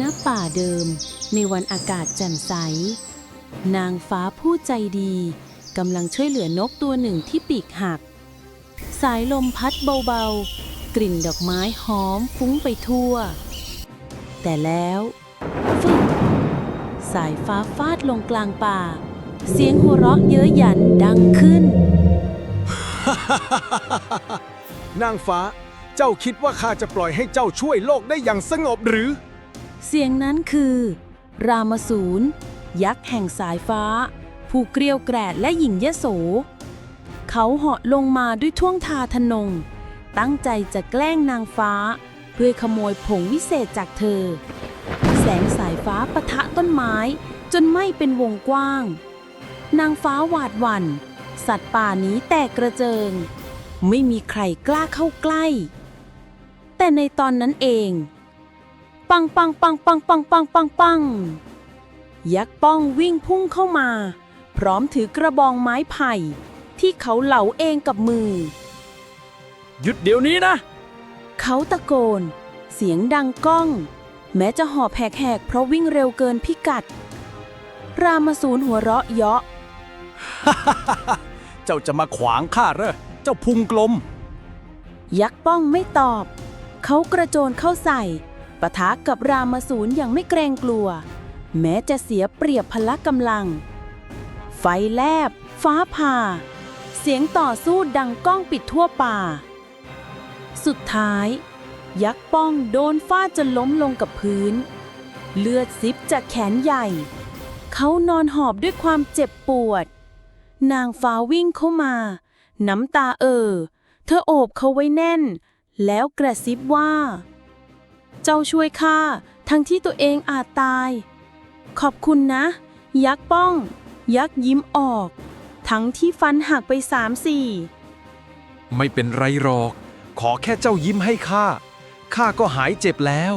ณป่าเดิม ในวันอากาศแจ่มใส นางฟ้าผู้ใจดีกำลังช่วยเหลือนกตัวหนึ่งที่ปีกหัก สายลมพัดเบาๆ กลิ่นดอกไม้หอมฟุ้งไปทั่ว แต่แล้วฟึบสายฟ้าฟาดลงกลางป่า เสียงหัวเราะเย้ยหยันดังขึ้น นางฟ้า เจ้าคิดว่าข้าจะปล่อยให้เจ้าช่วยโลกได้อย่างสงบหรือ เสียงนั้นคือ รามสูรยักษ์แห่งสายฟ้า ผู้เกรียวแกรดและหญิงยโส เขาเหาะลงมาด้วยท่วงทาทนง ตั้งใจจะแกล้งนางฟ้า เพื่อขโมยผงวิเศษจากเธอ แสงสายฟ้าปะทะต้นไม้ จนไหม้เป็นวงกว้าง นางฟ้าหวาดหวัน่น สัตว์ป่านี้แตกกระเจิง ไม่มีใครกล้าเข้าใกล้ แต่ในตอนนั้นเอง ปังปังปังปังปังปังปังปังยักษ์ป้องวิ่งพุ่งเข้ามา พร้อมถือกระบองไม้ไผ่ ที่เขาเหลาเองกับมือ หยุดเดี๋ยวนี้นะ เขาตะโกน เสียงดังก้อง แม้จะหอบแหกๆเพราะวิ่งเร็วเกินพิกัด รามสูรหัวเราะเยาะ เจ้าจะมาขวางข้าเหรอ เจ้าพุงกลม ยักษ์ป้องไม่ตอบ เขากระโจนเข้าใส่ ปะทะกับรามสูรอย่างไม่เกรงกลัว แม้จะเสียเปรียบพละกำลัง ไฟแลบ ฟ้าผ่า เสียงต่อสู้ดังก้องปิดทั่วป่า สุดท้าย ยักษ์ป้องโดนฟาดจนล้มลงกับพื้น เลือดซิบจากแขนใหญ่ เขานอนหอบด้วยความเจ็บปวด นางฟ้าวิ่งเข้ามา น้ำตาเอ่อเธอโอบเขาไว้แน่น แล้วกระซิบว่า เจ้าช่วยข้าทั้งที่ตัวเองอาจตาย ขอบคุณนะ ยักษ์ป้อง ยักษ์ยิ้มออก ทั้งที่ฟันหักไปสามสี่ไม่เป็นไรหรอก ขอแค่เจ้ายิ้มให้ข้า ข้าก็หายเจ็บแล้ว